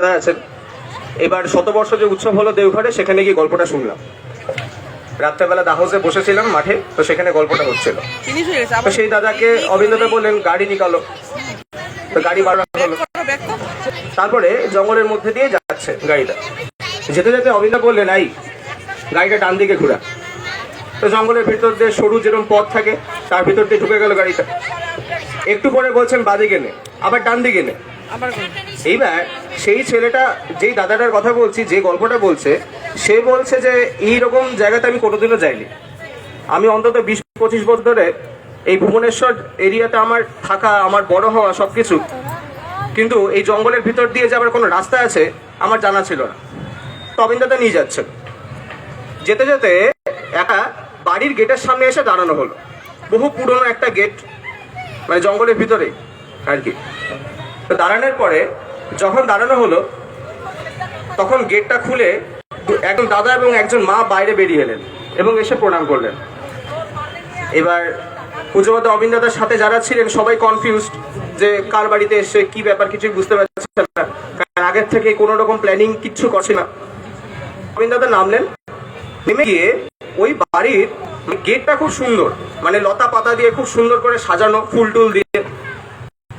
আছেন। এবার শতবর্ষ যে উৎসব হলো দেওঘরে সেখানে গিয়ে গল্পটা শুনলাম। রাত্রেবেলা দাহসে বসেছিলাম মাঠে তো সেখানে গল্পটা হচ্ছিল। তো সেই দাদাকে অবিন্দতা বললেন গাড়ি নিকালো। তো গাড়ি বার হলো। করো তারপরে জঙ্গলের মধ্যে দিয়ে যাচ্ছে গাড়িটা। যেতে যেতে অবিন্দা বললেন আই গাড়িটা ডান দিকে ঘোরা। তো জঙ্গলের ভিতর দিয়ে সরু যেরকম পথ থাকে তার ভিতর দিয়ে ঢুকে গেল গাড়িটা। একটু পরে বলছেন বাদিকে নে। আবার ডান দিকে নে। এইবার সেই ছেলেটা যেই দাদাটার কথা বলছি, যে গল্পটা বলছে, সে বলছে যে এই রকম জায়গাতে আমি কোনোদিনও যাইনি। আমি অন্তত বিশ পঁচিশ বছর ধরে এই ভুবনেশ্বর এরিয়াতে আমার থাকা, আমার বড় হওয়া সব কিছু কিন্তু এই জঙ্গলের ভিতর দিয়ে যাবার কোনো রাস্তা আছে, আমার জানা ছিল না। তবিন দাদা নিয়ে যাচ্ছেন। যেতে যেতে একা বাড়ির গেটের সামনে এসে দাঁড়ানো হলো। বহু পুরনো একটা গেট মানে জঙ্গলের ভিতরে আর কি। দাঁড়ানোর পরে যখন দাঁড়ানো হলো, তখন গেটটা খুলে একজন দাদা এবং একজন মা বাইরে বেরিয়ে এলেন এবং এসে প্রণাম করলেন। এবার পুজোবদ্ধ অবিন দাদার সাথে যারা ছিলেন সবাই কনফিউজড যে কার বাড়িতে এসে কি ব্যাপার কিছুই বুঝতে পারছে না। কারণ আগের থেকে কোনো রকম প্ল্যানিং কিচ্ছু করছে না। অবিন দাদা নামলেন, নেমে গিয়ে ওই বাড়ির গেটটা খুব সুন্দর মানে লতা পাতা দিয়ে খুব সুন্দর করে সাজানো, ফুল টুল দিয়ে।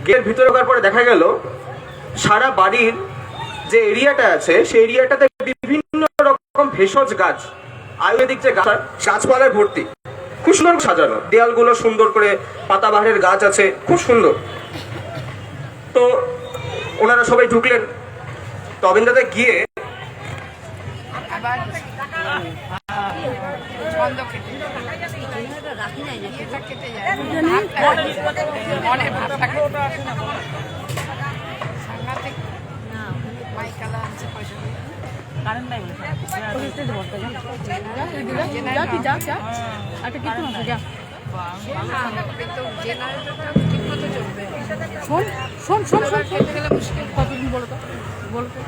গেটের ভিতরে পরে দেখা গেল সারা বাড়ির যে এরিয়াটা আছে, সেই এরিয়াটাতে বিভিন্ন রকম ভেষজ গাছ, আয়ুর্বেদিক যে গাছ গাছপালায় ভর্তি। খুব সুন্দর সাজানো। দেয়ালগুলো সুন্দর করে পাতাবাহারের গাছ আছে, খুব সুন্দর। তো ওনারা সবাই ঢুকলেন। তো অবিন্দাতে গিয়ে তো? বলো তো।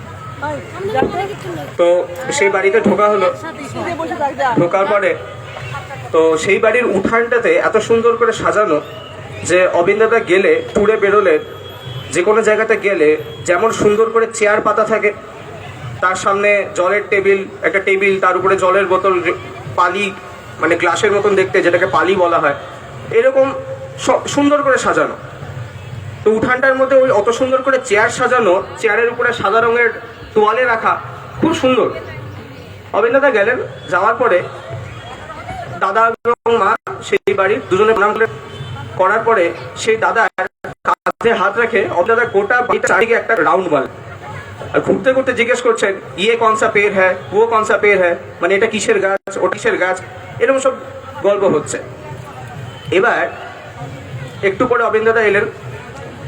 তো সেই বাড়িতে ঢোকা হলো। ঢোকার পরে তো সেই বাড়ির উঠানটাতে এত সুন্দর করে সাজানো যে অবিন্দাদা গেলে ট্যুরে বেরোলে যে কোনো জায়গাতে গেলে যেমন সুন্দর করে চেয়ার পাতা থাকে, তার সামনে জলের টেবিল, একটা টেবিল, তার উপরে জলের বোতল পালি মানে গ্লাসের মতন দেখতে, যেটাকে পালি বলা হয়, এরকম সুন্দর করে সাজানো তো উঠানটার মধ্যে ওই অত সুন্দর করে চেয়ার সাজানো, চেয়ারের উপরে সাদা রঙের তোয়ালে রাখা, খুব সুন্দর অবিন্দাদা গেলেন, যাওয়ার পরে দাদা এবং মা, সেই বাড়ির দুজনে প্রণাম করলেন। করার পরে সেই দাদা কাঁধে হাত রেখে অবিন্দাদা গোটা চারিদিকে একটা রাউন্ড মাল আর ঘুরতে ঘুরতে জিজ্ঞেস করছেন ইয়ে কনসা পের হ্যাঁ ও কনসা পের হ্যাঁ মানে এটা কিসের গাছ? ও কিসের গাছ? এরকম সব গল্প হচ্ছে। এবার একটু পরে অবিন্দাদা এলেন।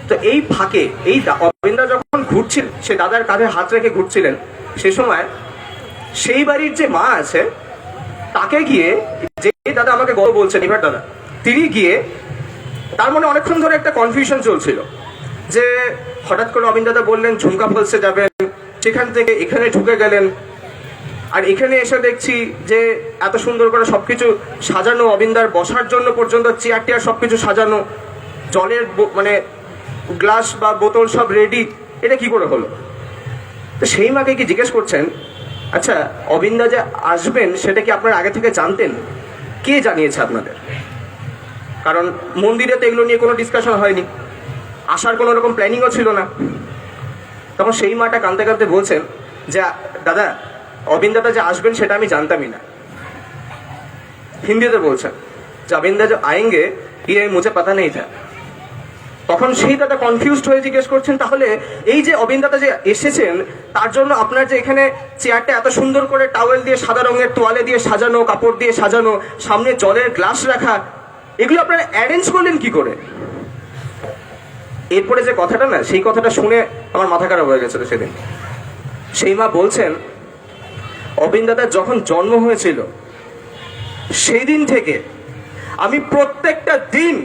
তো এই ফাঁকে, এই অবিন্দা যখন ঘুরছিলেন সে দাদার কাঁধে হাত রেখে ঘুরছিলেন, সে সময় সেই বাড়ির যে মা আছে, তাকে গিয়ে যে দাদা আমাকে গল্প বলছেন, এবার দাদা, তিনি গিয়ে তার মনে অনেকক্ষণ ধরে একটা কনফিউশন চলছিল যে হঠাৎ করে অবিন দাদা বললেন, ঝুমকা ফলসে যাবেন, সেখান থেকে এখানে ঢুকে গেলেন। আর এখানে এসে দেখছি যে এত সুন্দর করে সবকিছু সাজানো অবিন্দার বসার জন্য পর্যন্ত চেয়ার টেয়ার সবকিছু সাজানো, জলের মানে গ্লাস বা বোতল সব রেডি এটা কি করে হলো? তো সেই মাকে কি জিজ্ঞেস করছেন আচ্ছা অবিন্দা যে আসবেন, সেটা কি আপনারা আগে থেকে জানতেন? কে জানিয়েছে আপনাদের? কারণ মন্দিরে তো এগুলো নিয়ে কোনো ডিসকাশন হয়নি। আসার কোনো রকম প্ল্যানিংও ছিল না। তখন সেই মাটা কাঁদতে কাঁদতে বলছেন যে, দাদা অবিন যে আসবেন সেটা আমি জানতামই না। হিন্দিতে বলছেন, যে অবিন্দা যে আয়েঙ্গে ইয়ে মুছে পাতা নেই যা তখন সেই দাদা কনফিউজড হয়ে জিজ্ঞেস করছেন, তাহলে এই যে অবিন যে এসেছেন, তার জন্য আপনার যে এখানে চেয়ারটা এত সুন্দর করে টাওয়েল দিয়ে সাদা রঙের তোয়ালে দিয়ে সাজানো, কাপড় দিয়ে সাজানো, সামনে জলের গ্লাস রাখা এগুলো আপনারা অ্যারেঞ্জ করলেন কি করে? এরপরে যে কথাটা না, সেই কথাটা শুনে আমার মাথা খারাপ হয়ে গেছিল সেদিন। সেই মা বলছেন, অবিন দাদার যখন জন্ম হয়েছিল, সেই দিন থেকে আমি প্রত্যেকটা দিন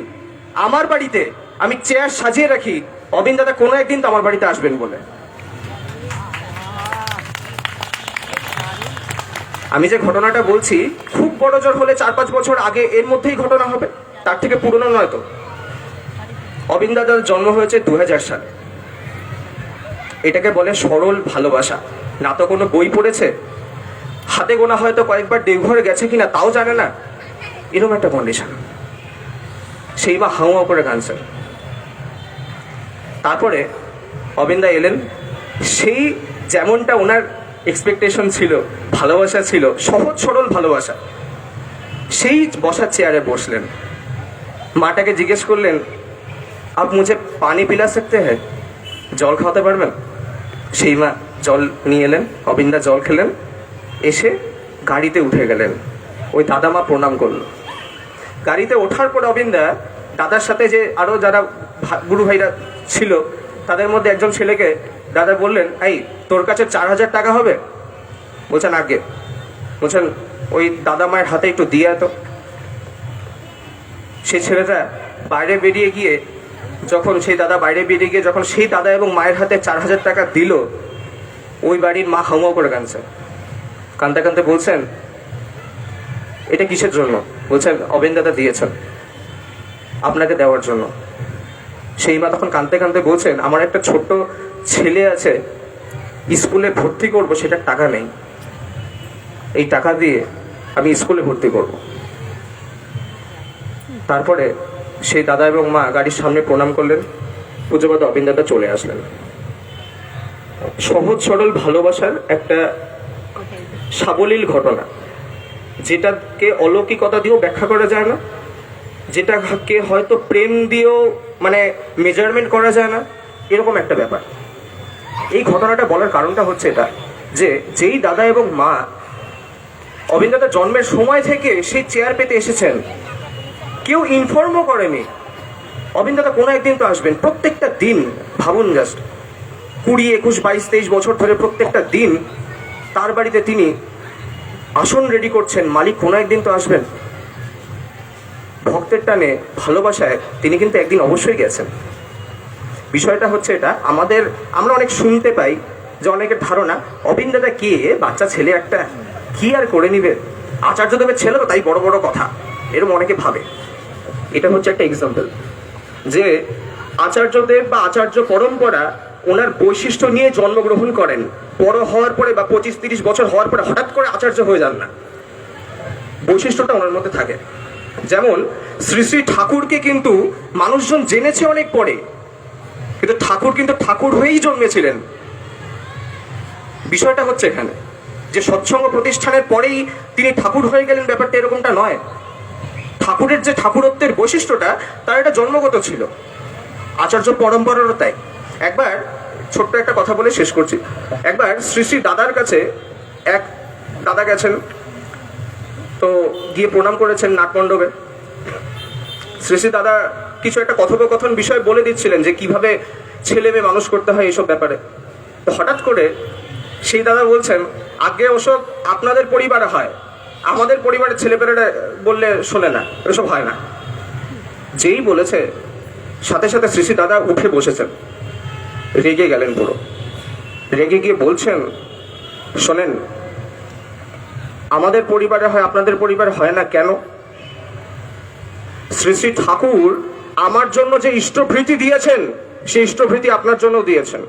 আমার বাড়িতে আমি চেয়ার সাজিয়ে রাখি। অবিন দাদা, কোনো একদিন তো আমার বাড়িতে আসবেন বলে। আমি যে ঘটনাটা বলছি, খুব বড় জোর হলে চার পাঁচ বছর আগে এর মধ্যেই ঘটনা হবে? তার থেকে পুরনো নয় তো। অবিন দাদার জন্ম হয়েছে দু সালে। এটাকে বলে সরল ভালোবাসা। না তো কোনো বই পড়েছে? হাতে গোনা হয়তো কয়েকবার দেওঘরে গেছে কিনা তাও জানে না। এরকম একটা কন্ডিশন সেই বা হাওয়া করে কাঁদছে তারপরে অবিন্দা এলেন। সেই যেমনটা ওনার এক্সপেকটেশন ছিল, ভালোবাসা ছিল, সহজ সরল ভালোবাসা। সেই বসার চেয়ারে বসলেন। মাটাকে জিজ্ঞেস করলেন, আপ মুঝে পানি পিলা সকতে হ্যাঁ জল খাওয়াতে পারবেন? সেই মা জল নিয়ে এলেন, অবিন্দা জল খেলেন, এসে গাড়িতে উঠে গেলেন। ওই দাদা মা প্রণাম করল। গাড়িতে ওঠার পর অবিন্দা দাদার সাথে যে আরও যারা গুরু ভাইরা ছিল, তাদের মধ্যে একজন ছেলেকে দাদা বললেন, এই, তোর কাছে চার হাজার টাকা হবে? বলছেন আগে বলছেন ওই দাদা মায়ের হাতে একটু দিয়ে তো সেই ছেলেটা বাইরে বেরিয়ে গিয়ে যখন সেই দাদা বাইরে বেরিয়ে গিয়ে যখন সেই দাদা এবং মায়ের হাতে চার হাজার টাকা দিল, ওই বাড়ির মা হাউমাউ করে কাঁদছে। কানতে কানতে বলছেন, এটা কিসের জন্য? বলছেন, অবেন দাদা দিয়েছেন। আপনাকে দেওয়ার জন্য। সেই মা তখন কানতে কানতে বলছেন, আমার একটা ছোট্ট ছেলে আছে, স্কুলে ভর্তি করব সেটা টাকা নেই। এই টাকা দিয়ে আমি স্কুলে ভর্তি করব। তারপরে সেই দাদা এবং মা গাড়ির সামনে প্রণাম করলেন। পুজোবাদ অবিন দাদা চলে আসলেন। সহজ, সরল ভালোবাসার একটা সাবলীল ঘটনা, যেটাকে অলৌকিকতা দিয়েও ব্যাখ্যা করা যায় না, যেটাকে হয়তো প্রেম দিয়েও মানে মেজারমেন্ট করা যায় না, এরকম একটা ব্যাপার। এই ঘটনাটা বলার কারণটা হচ্ছে এটা, যে যেই দাদা এবং মা অবিন্দাদা জন্মের সময় থেকে সেই চেয়ার পেতে এসেছেন। কেউ ইনফর্মও করেনি। অবিন্দাদা কোনো একদিন তো আসবেন, প্রত্যেকটা দিন, ভাবুন জাস্ট কুড়ি, একুশ, বাইশ, তেইশ বছর ধরে প্রত্যেকটা দিন তার বাড়িতে তিনি আসন রেডি করছেন, মালিক কোনো একদিন তো আসবেন। ভক্তের টানে ভালোবাসায় তিনি কিন্তু একদিন অবশ্যই গেছেন। বিষয়টা হচ্ছে এটা, আমাদের, আমরা অনেক শুনতে পাই যে অনেকের ধারণা অবিন দাদা কে? বাচ্চা, ছেলে একটা কি আর করে নিবে? আচার্য দেবের ছেলে তো তাই বড় বড় কথা। এরকম অনেকে ভাবে। এটা হচ্ছে একটা এক্সাম্পল যে আচার্যদেব বা আচার্য পরম্পরা ওনার বৈশিষ্ট্য নিয়ে জন্মগ্রহণ করেন। বড় হওয়ার পরে বা পঁচিশ তিরিশ বছর হওয়ার পরে হঠাৎ করে আচার্য হয়ে যান না। বৈশিষ্ট্যটা ওনার মধ্যে থাকে। যেমন, শ্রী শ্রী ঠাকুরকে কিন্তু মানুষজন জেনেছে অনেক পরে। কিন্তু ঠাকুর কিন্তু ঠাকুর হয়েই জন্মেছিলেন। বিষয়টা হচ্ছে এখানে। যে সৎসঙ্গ প্রতিষ্ঠানের পরেই তিনি ঠাকুর হয়ে গেলেন, ব্যাপারটা এরকমটা নয়। ঠাকুরের যে ঠাকুরত্বের বৈশিষ্ট্যটা, তার এটা জন্মগত ছিল। আচার্য পরম্পরারও তাই। একবার, ছোট্ট একটা কথা বলে শেষ করছি। একবার শ্রী শ্রী দাদার কাছে এক দাদা গেছেন, তো গিয়ে প্রণাম করেছেন নাটমণ্ডপে শ্রী শ্রী দাদা কিছু একটা কথোপকথন বিষয় বলে দিচ্ছিলেন যে কীভাবে ছেলে মেয়ে মানুষ করতে হয় এইসব ব্যাপারে। তো হঠাৎ করে সেই দাদা বলছেন আগে ওসব আপনাদের পরিবারে হয়। আমাদের পরিবারের ছেলেপেলেরা বললে শোনে না, এসব হয় না। যেই বলেছে, সাথে সাথে শ্রী শ্রী দাদা উঠে বসেছেন। রেগে গেলেন পুরো রেগে গিয়ে বলছেন, শোনেন, আমাদের পরিবারে হয়, আপনাদের পরিবারে হয় না কেন? শ্রী শ্রী ঠাকুর আমার জন্য যে ইষ্টভৃতি দিয়েছেন, সেই ইষ্টভৃতি আপনার জন্য দিয়েছেন।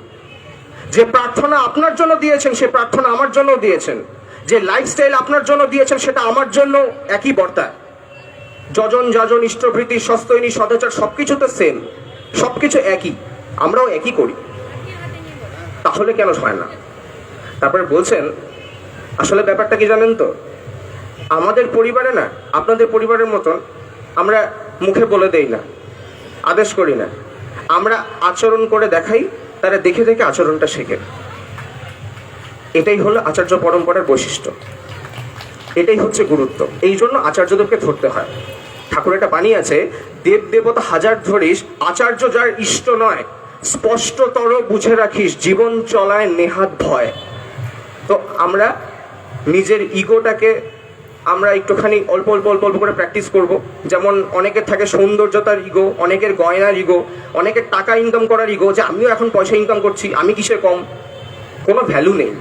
যে প্রার্থনা আপনার জন্য দিয়েছেন, সে প্রার্থনা আমার জন্য দিয়েছেন। যে লাইফস্টাইল আপনার জন্য দিয়েছেন, সেটা আমার জন্য একই বর্তা। যজন যজন ইষ্টভৃতি সস্তৈনী সদাচার, সবকিছু তো সেম সবকিছু একই। আমরাও একই করি। তাহলে কেন হয় না? তারপরে বলছেন, আসলে ব্যাপারটা কি জানেন তো? আমাদের পরিবারে না, আপনাদের পরিবারের মতন আমরা মুখে বলে দেই না। আদেশ করি না। আমরা আচরণ করে দেখাই তারা দেখে দেখে আচরণটা শেখে। এটাই হলো আচার্য পরম্পরার বৈশিষ্ট্য। এটাই হচ্ছে গুরুত্ব। এই জন্য আচার্যদেবকে ধরতে হয়। ঠাকুর একটা বাণী আছে দেব দেবতা হাজার ধরিস, আচার্য যার ইষ্ট নয়, স্পষ্টতর বুঝে রাখিস, জীবন চলায় নেহাত ভয়। তো আমরা নিজের ইগোটাকে আমরা একটুখানি অল্প অল্প অল্প অল্প করে প্র্যাকটিস করব। যেমন অনেকের থাকে সৌন্দর্যতার ইগো অনেকের গয়নার ইগো অনেকের টাকা ইনকাম করার ইগো যে আমিও এখন পয়সা ইনকাম করছি, আমি কিসে কম? কোনো ভ্যালু নেই।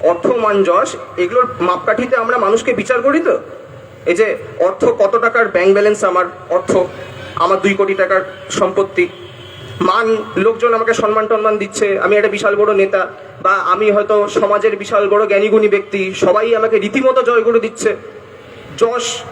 অর্থ মান যশ, এগুলোর মাপকাঠিতে আমরা মানুষকে বিচার করি তো? এই যে অর্থ কত টাকার ব্যাংক ব্যালেন্স আমার? অর্থ, আমার দুই কোটি টাকার সম্পত্তি। মান, লোকজন আমাকে সম্মান টম্মান দিচ্ছে, আমি একটা বিশাল বড় নেতা, বা আমি হয়তো সমাজের বিশাল বড় জ্ঞানীগুণী ব্যক্তি, সবাই আমাকে রীতিমতো জয় করে দিচ্ছে। যশ